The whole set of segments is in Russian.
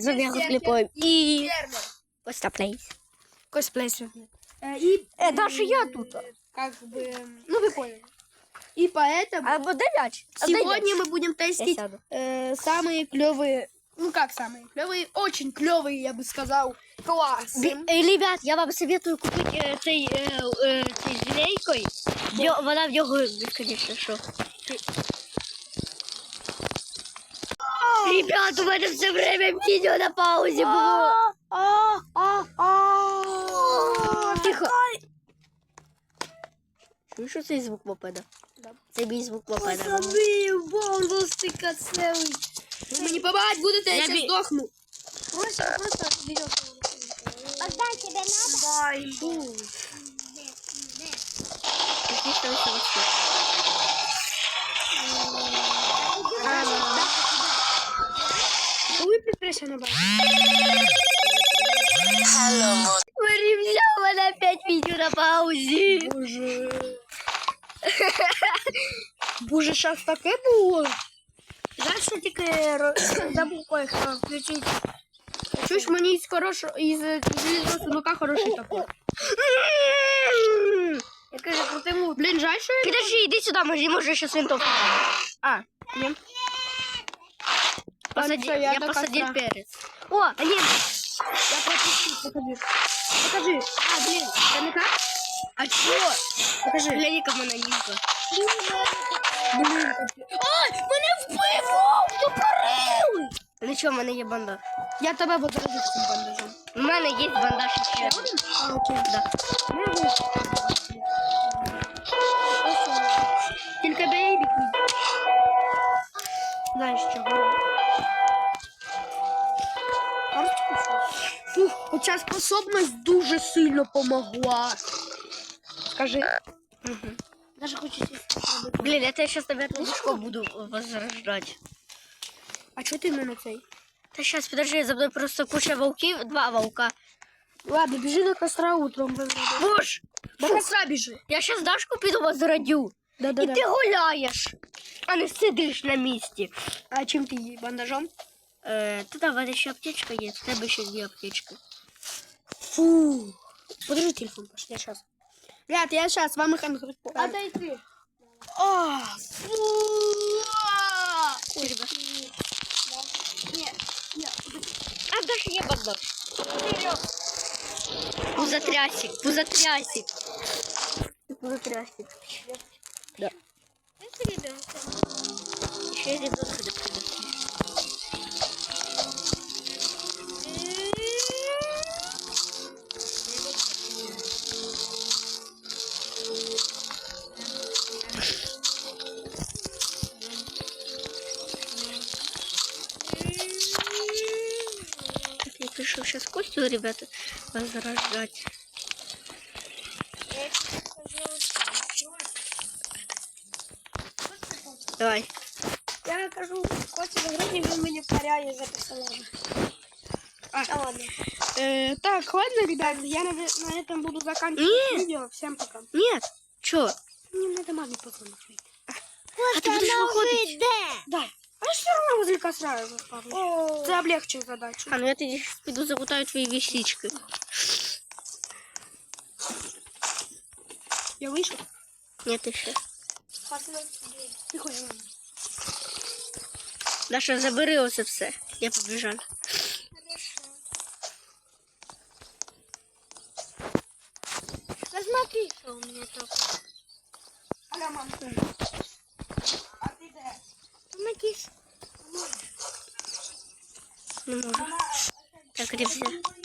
З вами я Сліпой і Фермер. Костя Плейс. Косплей сегодня. Э, И Э, даже я тут. как бы, ну вы поняли. И поэтому Або де м'яч? А де сегодня м'яч? мы будем Я тестить сяду. э, самые клевые, ну как самые клевые, очень клевые, я бы сказал, классы. Бі- е, Ребят, я вам советую купити е, цей, е, е, цей з лінейкою. Йо- Вона в нього безконечно, що. Ребят, у мене все время відео на паузі було. А, а, а. Тихо. Чуєш, що цей звук мопеда? Да. Це мій звук мопеда. Забыл, бонус ты целый. Вы мне помогать будете, я, Я сейчас би- сдохну. Просто, просто Когда тебе надо? Дай, Який там ще ось тут? Вы Прекрасно на базе. Марі, взяв мене опять відео на паузі. Боже. Боже, сейчас таке було. Знаєш, що тільки забув кое-що включити. Чуєш, мені із хорошого, із сундука хороший топор. Я кажу, крутиму. Блін, жаль, що я... Подожди, иди сюда, може, може сейчас винтовку. А, ні. Посади, всё, я я, до посадил костра. перец. О, Алин, Я пропустив, покажи. Покажи. А, блін, це не так? а чё? Покажи. Глянь-ка монолинка. Блін, Ой, мене вбило! Тупорили! Ну що, в мене є бандаж. я тебе буду робити цим бандажем. У мене є бандаж ще. А, окей. Да. Способність дуже сильно помогла. Скажи. Мгм. Даже хочу. Блин, это я сейчас, наверное, легко буду возрождать. А чого ти мене цей? Да сейчас, подожди, за мной просто куча волків, два волка. Ладно, біжи до костра утром возради. До костра біжи. Я сейчас Дашку піду возродю. Да, да, І да. ти гуляєш, а не сидиш на місці. А чим ти її бандажом? Е, та да, в ще аптечка є, в тебе ще дві аптечки. Фу. Подержи телефон, пошли, я сейчас. Ребят, я сейчас вам их английскую. Отдай ты. А, фу. Ой, ребят. Нет, нет. А в Даші є бандаж. Пузатрясик, пузатрясик. Пузатрясик. Да. Это ребенка. Ще й пришел сейчас Костю, ребята, возрождать. Давай. Я кажу, Костя Загрудний він мені впаряє за персонажа. А, ладно. Э, так, ладно, ребят, я на, на этом буду заканчивать Нет. видео. Всем пока. Нет, чё? Мне надо маме позвонить. А ты будешь выходить? Да. А я все равно возле костра расставлю. Це облегчує задачу. А, ну я тоді щас піду закутаю твої вещички. Я вийшов. Нет, еще. Тихо, я ладно. Даша, забери оце все. Я побіжав. Посмотри, что у меня тут. Аля, мам. А ти де? Помоги. Не можу. Так, ребята.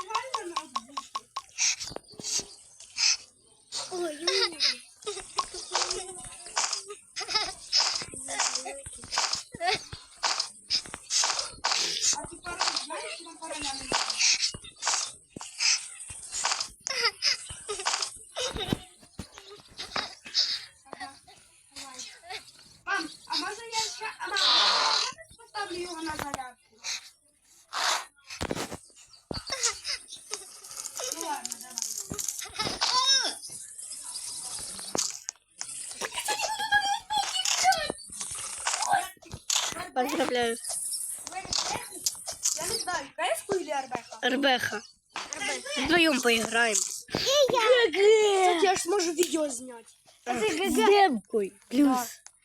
Ребеха. Вдвоем поиграем. Кстати, я ж зможу відео зняти. С демкой. Плюс.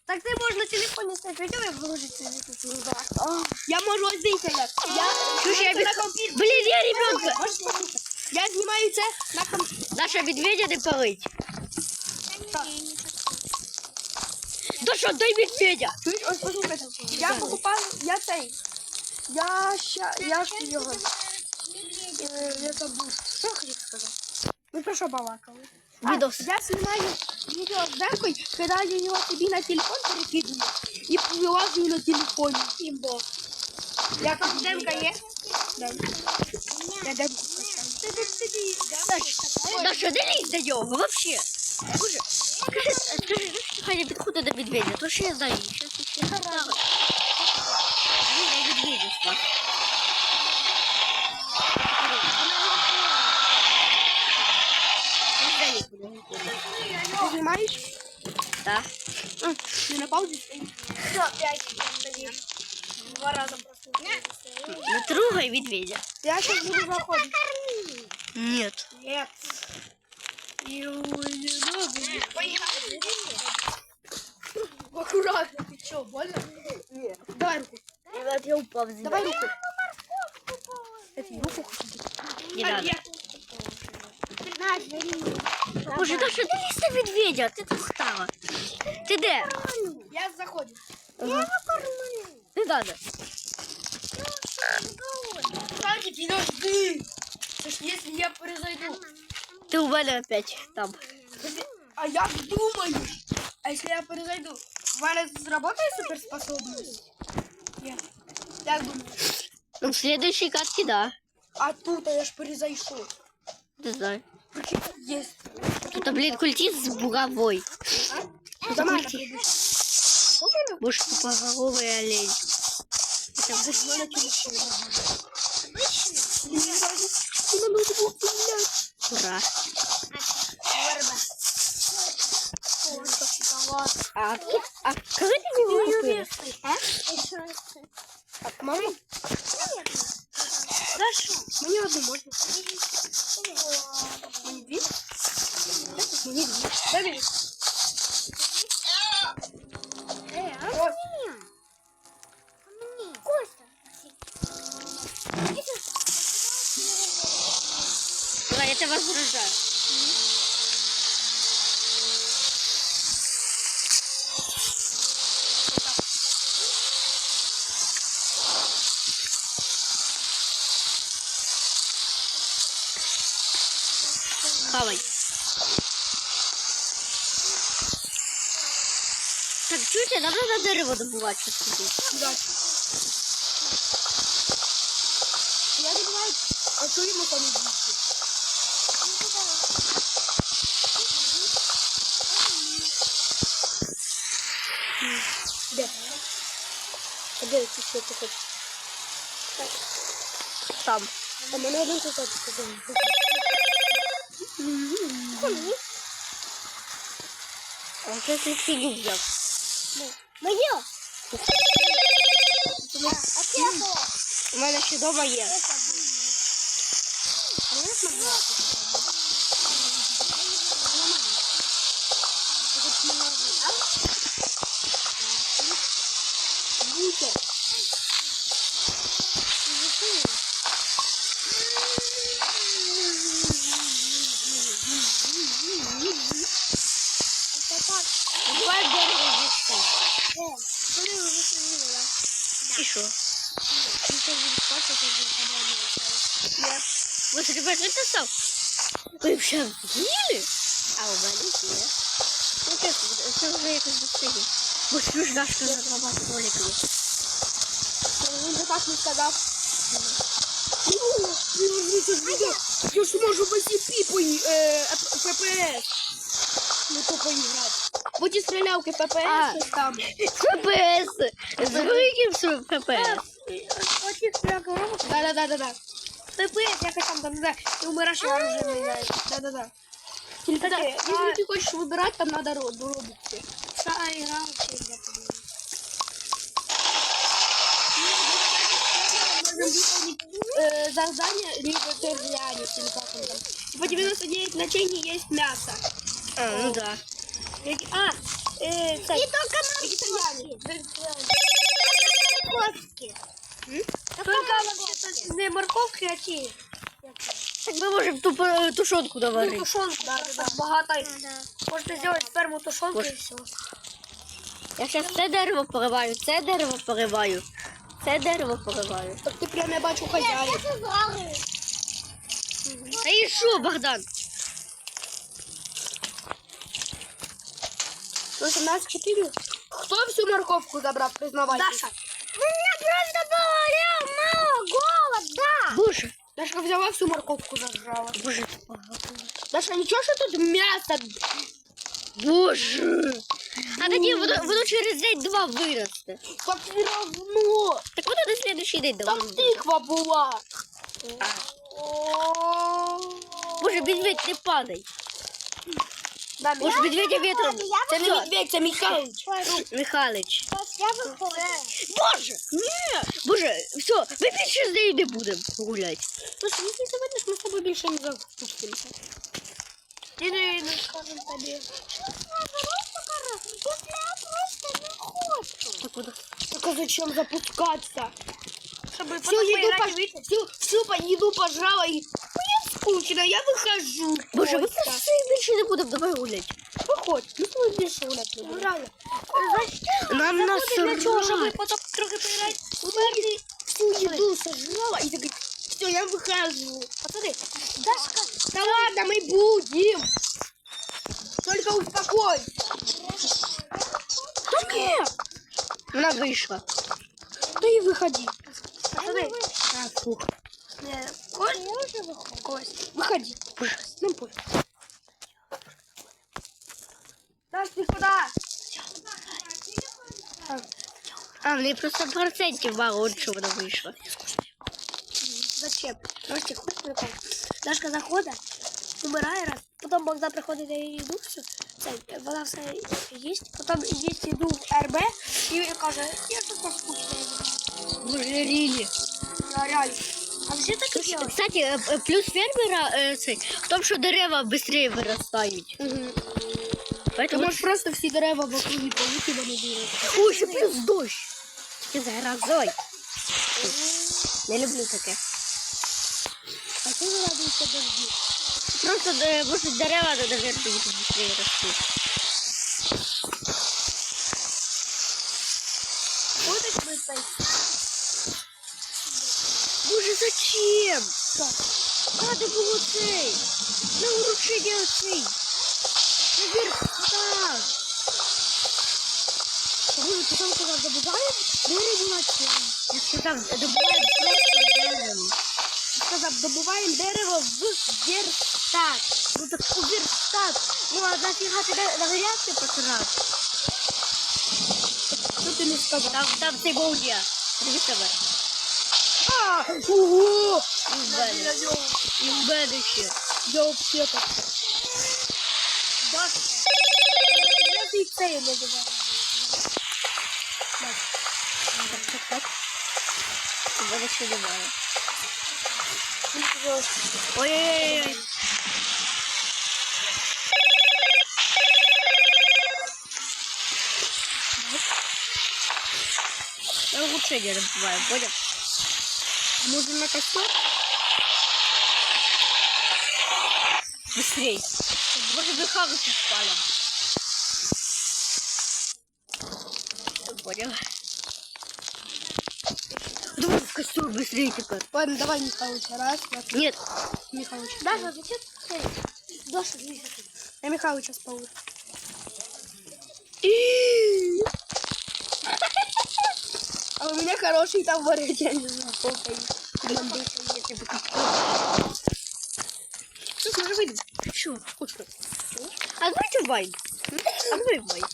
Так ти можеш на телефоні снять відео і вложити це відео. Я можу ось дивіться як. Я, Слушай, я без... Блин, я ребенка. Я знімаю це на комп'ютер. Наша медведя не полыть. Да что, дай медведя. Чуєш, ось послухайте. Я покупав, я цей. Я ща, я ж його. Е, Я забув. Що я хотів сказати? Ми про що балакали? А, Видос. я знімаю відео з демкою, кидаю його собі на телефон, перекидую і вилазю на телефоні. Імбо. Я там демка є? Да. Я демку скачаю. Да что, не лезь до него вообще. Слушай, скажи, скажи, Ханя, откуда до медведя? То, что я знаю, сейчас еще Ти знімаєш? Да. А, Не на паузі стоїть. Все, п'ять. Два рази просто. Не трогай медведя. Я зараз буду заходити. Нет. Нет. Аккуратно, ты что, больно? Нет. Давай руку. Ребят, я упал в Давай руку. Это руку хочу. Не надо. Боже, да что ты лезь на медведя? Ты достала. Ты де? Я заходим. Не надо. Кстати, подожди. Слушай, если я произойду, Ты у меня опять там. а я думаю, а если я произойду, в мене сработает суперспособность? Нет. Я думаю. Ну, в следующей катке, да. А тут я ж произойшел. Не знаю. Есть. Тут, блин, культист с. А? Она придешь. А помню? Может, тупоголовый олень. Это Ну, на телефоне. ура. А, а когда ты не вырос? Так, мама? Даша, Нам надо дерево добывать сейчас Да. Я знаю, а що йому там їсти? Де? А де ти що ти хочеш? Там. А мене один кусок сказав. А это фигня взял. Моє. А У мене ще дома є. Давай Ви ж ребят не писав? Ви вже з'їли? А у мене є. Ну це, це вже якось достає. Бо ж ж Дашка задавати роликами. Він же так не сказав. Я ж можу без EP пої... е, ФПС. Ну то поіграти. Бо ті стрілялки А. ФПС там. ФПС! З великим ФПС. Оті стрілялки робот? Да, да, да, да, да. ФПС, якось там, там, да, і умираєш, і оружие міняєш. Да, да, да. Тільки так, якщо ти хочеш вибирати, там треба робити. Та гра взагалі для тебе. Е, задание вегетарианец или как он там. По 99 ночей не есть мясо. А, ну да. Вег- А, э, кстати, И только вегетарианец. морковки. Не морковки, а ті. Так ми можемо ту е, тушонку наварити. Тушонку, да, да, багато. Да. Можете зробити сперму тушонку Боже. і все. Я зараз це дерево пориваю, це дерево пориваю, це дерево пориваю. Так ти прям я бачу злаги. Та і що, Богдан? Слушай, нас чотири. Хто всю морковку забрав, признавайтесь? Даша. У просто было. Боже, Даша взяла всю морковку зажрала. боже, Даша, нічого, що тут м'ясо? боже. А тоді воно, воно через день-два виросте. Так все равно. Так воно на слідуючий день давно. Там тиква була. Боже, медведь, не падай. Боже, медведя ветром. Це не медведь, це Михайлович. Михайлович. Я выходжу. Боже! Ні! Боже, все, ми більше з нею не будемо гуляти. Слушай, если заводишь, мы с тобой больше не запустимся. Или, ну, скажем тебе. Я просто не. Так куди? Так а зачем запускаться? Чтобы Всю еду, пож... всю, всю еду пожрала и... Скучно, я выхожу. Боже, ми Костя. просто більше не будемо давай гуляти. Выходь, ну ты больше гулять не. Нам Для чего, чтобы насрать. потом трохи поиграть? Умерли всю еду сожрала и такая, все, я выхожу. Посмотри, Дашка, да ладно, мы будем. Только успокой. Да нет, Вона вийшла. да и выходи. Посмотри. А, фух. Не, Кость, я уже выхожу. Кость, выходи. Боже. Ну, пусть. Даш, ты куда? А, в неї просто процентів мало, от що вона вийшла. Зачем? Ростик, хочешь прикол? Дашка заходить, умирає раз, потім Богдан приходить на її їду, все, це, вона все їсть, потім їсть їду в РБ і каже, я така скучна. Боже, Рілі. Я реально. А все так і делать? Кстати, е, е, плюс фермера е, цей, в тому, що дерева швидше виростають. Ти Поэтому... можеш просто всі дерева в округі полити, вони виростуть. Ой, ще плюс дощ. Ти заразой. Не люблю таке. А ти не радуйся дожді. Просто е, може дерева до дерева будуть швидше рости. Так. А де був оцей? На уручи де оцей. Наверх, так. Друзі, ти там казав, добуває? Бери була ця. Я сказав, добуває просто дерево. Я сказав, добуваємо дерево в верстак. Ну так у верстак. Ну а нафіга тебе на гаряче потирати? Що ти не сказав? Там, там цей був я. Дивіться, А, ого! І в мене. І в мене ще. Я вообще так. Даша. Я ты цей не забываю. Так, так, так. У мене ще немає. Ой-ой-ой. Я улучшение добываю, понял? Можно на костер? Быстрей. Может, дыхалку спалим. Понял? Давай в костер быстрее теперь. Ладно, давай, Михалыч, раз, два, три. Нет. Михалыч. Даша, зачем ты? Даша, смотри. Я Михалыча спал. А у меня хороший там варить, знаю, сколько их. Слушай, может выйдем? Что? А давайте в Вайн. А в Вайн.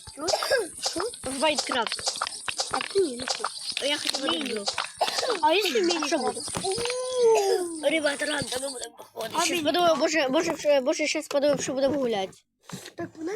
В Майнкрафт. А ты не. Я хочу мини. А если мини Що буде? Ребята, рано ми будемо походити. Щас подумаю, може, може, може, щас подумаємо, що будемо гуляти. Так, вона